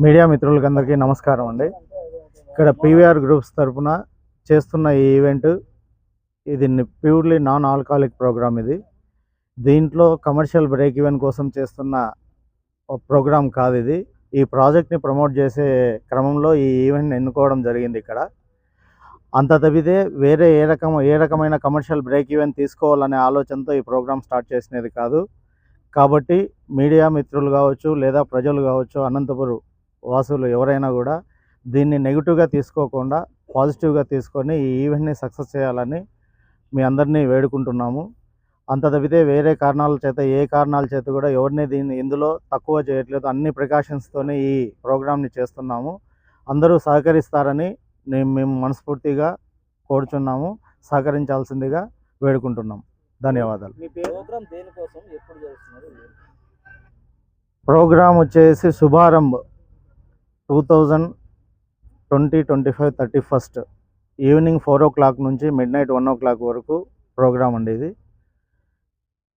Media మిత్రులకి అందరికీ నమస్కారం అండి. ఇక్కడ పీవీఆర్ గ్రూప్స్ తరపున చేస్తున్న ఈ ఈవెంట్ ఇది ప్యూర్లీ నాన్ ఆల్కహాలిక్ ప్రోగ్రామ్ ఇది. దీంట్లో కమర్షియల్ బ్రేక్ ఈవెన్ కోసం చేస్తున్న ప్రోగ్రామ్ కాదు ఇది. ఈ ప్రాజెక్ట్ని ప్రమోట్ చేసే క్రమంలో ఈ ఈవెంట్ని ఎన్నుకోవడం జరిగింది ఇక్కడ. అంత తప్పితే వేరే ఏ రకం ఏ రకమైన కమర్షియల్ బ్రేక్ ఈవెన్ తీసుకోవాలనే ఆలోచనతో ఈ ప్రోగ్రామ్ స్టార్ట్ చేసినది కాదు. కాబట్టి మీడియా మిత్రులు కావచ్చు లేదా ప్రజలు కావచ్చు అనంతపురం వాసులు ఎవరైనా కూడా దీన్ని నెగిటివ్గా తీసుకోకుండా పాజిటివ్గా తీసుకొని ఈ ఈవెంట్ని సక్సెస్ చేయాలని మీ అందరినీ వేడుకుంటున్నాము. అంత తప్పితే వేరే కారణాల చేత ఏ కారణాల చేత కూడా ఎవరిని దీన్ని ఇందులో తక్కువ చేయట్లేదు. అన్ని ప్రికాషన్స్తోనే ఈ ప్రోగ్రామ్ని చేస్తున్నాము. అందరూ సహకరిస్తారని నేను మేము మనస్ఫూర్తిగా కోరుచున్నాము. సహకరించాల్సిందిగా వేడుకుంటున్నాం. ధన్యవాదాలు. మీ ప్రోగ్రామ్ దేనికోసం? ఎప్పుడు చేస్తున్నారు ప్రోగ్రామ్ వచ్చేసి Shubharambh two thousand twenty twenty five thirty first evening four o'clock నుంచి midnight one o'clock వరకు ప్రోగ్రామ్ అండి ఇది.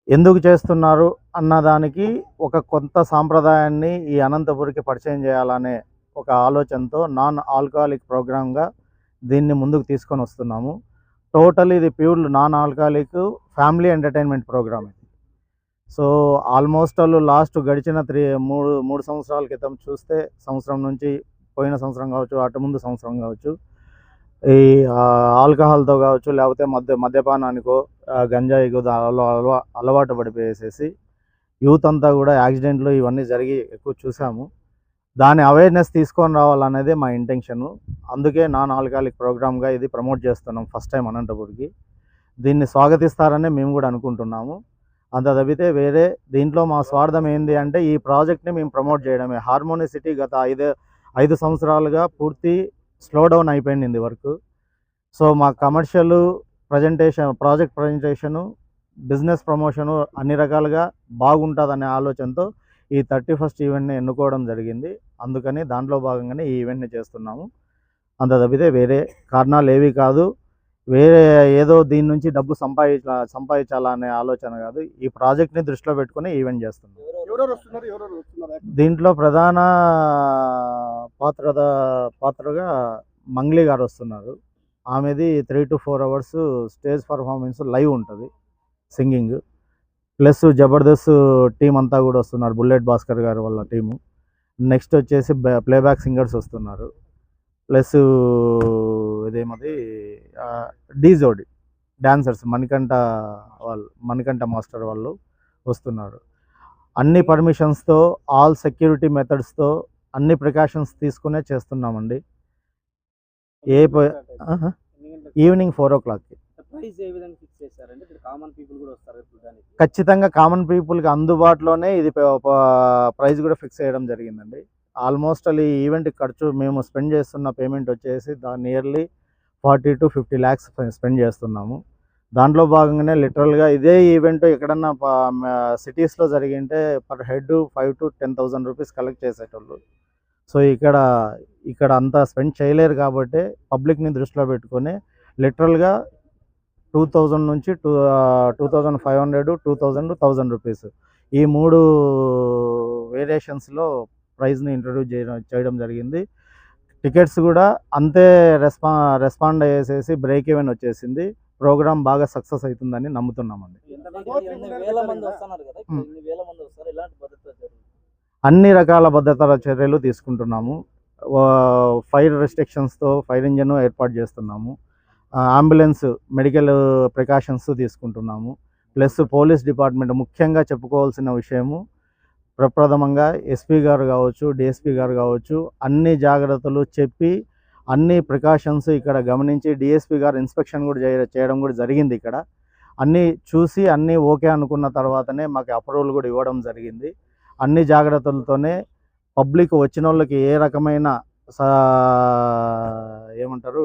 ఎందుకు చేస్తున్నారు అన్నదానికి ఒక కొత్త సాంప్రదాయాన్ని ఈ అనంతపురికి పరిచయం చేయాలనే ఒక ఆలోచనతో నాన్ ఆల్కహాలిక్ ప్రోగ్రామ్గా దీన్ని ముందుకు తీసుకొని వస్తున్నాము. టోటల్ ఇది pure non alcoholic family entertainment program ఇది. సో ఆల్మోస్ట్ వాళ్ళు లాస్ట్ గడిచిన త్రీ మూడు మూడు సంవత్సరాల క్రితం చూస్తే సంవత్సరం నుంచి పోయిన సంవత్సరం కావచ్చు అటు ముందు సంవత్సరం కావచ్చు ఈ ఆల్కహాల్తో కావచ్చు లేకపోతే మద్య మద్యపానానికో గంజాయికో దా- అలవా అలవాటు పడిపోయేసేసి యూత్ అంతా కూడా యాక్సిడెంట్లు ఇవన్నీ జరిగి ఎక్కువ చూసాము. దాని అవేర్నెస్ తీసుకొని రావాలనేదే మా ఇంటెన్షను. అందుకే నాన్ ఆల్కహాలిక్ ప్రోగ్రామ్గా ఇది ప్రమోట్ చేస్తున్నాం ఫస్ట్ టైం అనంతపూర్కి. దీన్ని స్వాగతిస్తారని మేము కూడా అనుకుంటున్నాము. అంత తప్పితే వేరే దీంట్లో మా స్వార్థం ఏంది అంటే ఈ ప్రాజెక్ట్ని మేము ప్రమోట్ చేయడమే. హార్మోని సిటీ గత ఐదు ఐదు సంవత్సరాలుగా పూర్తి స్లో డౌన్ అయిపోయింది వర్క్. సో మా commercial presentation project presentation business promotion అన్ని రకాలుగా బాగుంటుందనే ఆలోచనతో ఈ థర్టీ ఫస్ట్ ఈవెంట్ని ఎన్నుకోవడం జరిగింది. అందుకని దాంట్లో భాగంగానే ఈ ఈవెంట్ని చేస్తున్నాము. అంత తప్పితే వేరే కారణాలు ఏవి కాదు. వేరే ఏదో దీని నుంచి డబ్బు సంపాదించ సంపాదించాలా అనే ఆలోచన కాదు. ఈ ప్రాజెక్ట్ని దృష్టిలో పెట్టుకుని ఈవెంట్ చేస్తున్నాం దీంట్లో ప్రధాన పాత్ర పాత్రగా మంగ్లీ గారు వస్తున్నారు. ఆమెది three to four hours stage performance live ఉంటుంది సింగింగ్. ప్లస్ జబర్దస్త్ టీం అంతా కూడా వస్తున్నారు బుల్లెట్ భాస్కర్ గారు వాళ్ళ టీము. నెక్స్ట్ వచ్చేసి ప్లేబ్యాక్ సింగర్స్ వస్తున్నారు. ప్లస్ ఇదేమది డీజోడి డాన్సర్స్ మణికంఠ వాళ్ళు మణికంఠ మాస్టర్ వాళ్ళు వస్తున్నారు. అన్ని పర్మిషన్స్తో ఆల్ సెక్యూరిటీ మెథడ్స్తో అన్ని ప్రికాషన్స్ తీసుకునే చేస్తున్నామండి. ఏ. ఈవినింగ్ ఫోర్ ఓ క్లాక్కి. ఖచ్చితంగా కామన్ పీపుల్కి అందుబాటులోనే ఇది ప- ప- ప్రైస్ కూడా ఫిక్స్ చేయడం జరిగిందండి. ఆల్మోస్ట్ ఈ ఈవెంట్ ఖర్చు మేము స్పెండ్ చేస్తున్న పేమెంట్ వచ్చేసి the nearly forty to fifty lakhs spend చేస్తున్నాము. దాంట్లో భాగంగానే లిటరల్గా ఇదే ఈవెంట్ ఎక్కడన్నా సిటీస్లో జరిగింటే per head five to ten thousand rupees collect చేసేటోళ్ళు. సో ఇక్కడ ఇక్కడ అంతా స్పెండ్ చేయలేరు కాబట్టి పబ్లిక్ని దృష్టిలో పెట్టుకొని లిటరల్గా టూ థౌజండ్ నుంచి two two thousand five hundred two thousand thousand rupees ఈ మూడు వేరియేషన్స్లో ప్రైస్ని ఇంట్రడ్యూస్ చేయడం చేయడం జరిగింది. టికెట్స్ కూడా అంతే రెస్పా రెస్పాండ్ అయ్యేసేసి బ్రేక్ ఈవెన్ వచ్చేసింది. ప్రోగ్రామ్ బాగా సక్సెస్ అవుతుందని నమ్ముతున్నామండి. అన్ని రకాల భద్రతా చర్యలు తీసుకుంటున్నాము. ఫైర్ రెస్ట్రిక్షన్స్తో ఫైర్ ఇంజన్ ఏర్పాటు చేస్తున్నాము. అంబులెన్స్ మెడికల్ ప్రికాషన్స్ తీసుకుంటున్నాము. ప్లస్ పోలీస్ డిపార్ట్మెంట్ ముఖ్యంగా చెప్పుకోవాల్సిన విషయము ప్రప్రథమంగా ఎస్పీ గారు కావచ్చు డిఎస్పీ గారు కావచ్చు అన్ని జాగ్రత్తలు చెప్పి అన్ని ప్రికాషన్స్ ఇక్కడ గమనించి డిఎస్పీ గారు ఇన్స్పెక్షన్ కూడా చేయ చేయడం కూడా జరిగింది ఇక్కడ. అన్నీ చూసి అన్నీ ఓకే అనుకున్న తర్వాతనే మాకు అప్రూవల్ కూడా ఇవ్వడం జరిగింది. అన్ని జాగ్రత్తలతోనే పబ్లిక్ వచ్చిన వాళ్ళకి ఏ రకమైన ఏమంటారు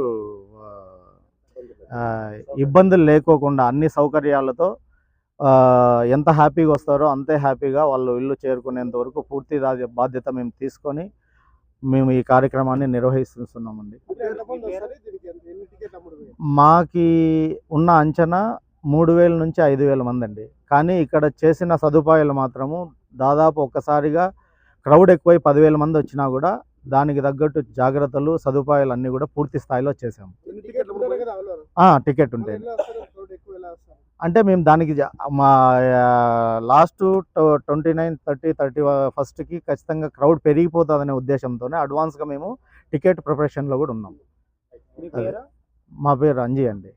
ఇబ్బందులు లేకోకుండా అన్ని సౌకర్యాలతో ఎంత హ్యాపీగా వస్తారో అంతే హ్యాపీగా వాళ్ళు ఇల్లు చేరుకునేంత వరకు పూర్తి బాధ్యత మేము తీసుకొని మేము ఈ కార్యక్రమాన్ని నిర్వహిస్తున్నామండి. మాకి ఉన్న అంచనా మూడు వేల నుంచి ఐదు వేల మంది అండి కానీ ఇక్కడ చేసిన సదుపాయాలు మాత్రము దాదాపు ఒక్కసారిగా క్రౌడ్ ఎక్కువై పదివేల మంది వచ్చినా కూడా దానికి తగ్గట్టు జాగ్రత్తలు సదుపాయాలు అన్నీ కూడా పూర్తి స్థాయిలో చేసాము టికెట్ ఉంటాయి ఎలా వస్తారు క్రౌడ్ ఎక్కువ ఎలా వస్తారు అంటే మేము దానికి మా last twenty nine thirty thirty ఫస్ట్కి ఖచ్చితంగా క్రౌడ్ పెరిగిపోతుందనే ఉద్దేశంతోనే అడ్వాన్స్గా మేము టికెట్ ప్రిపరేషన్లో కూడా ఉన్నాం మీ. పేరు అంజీ అండి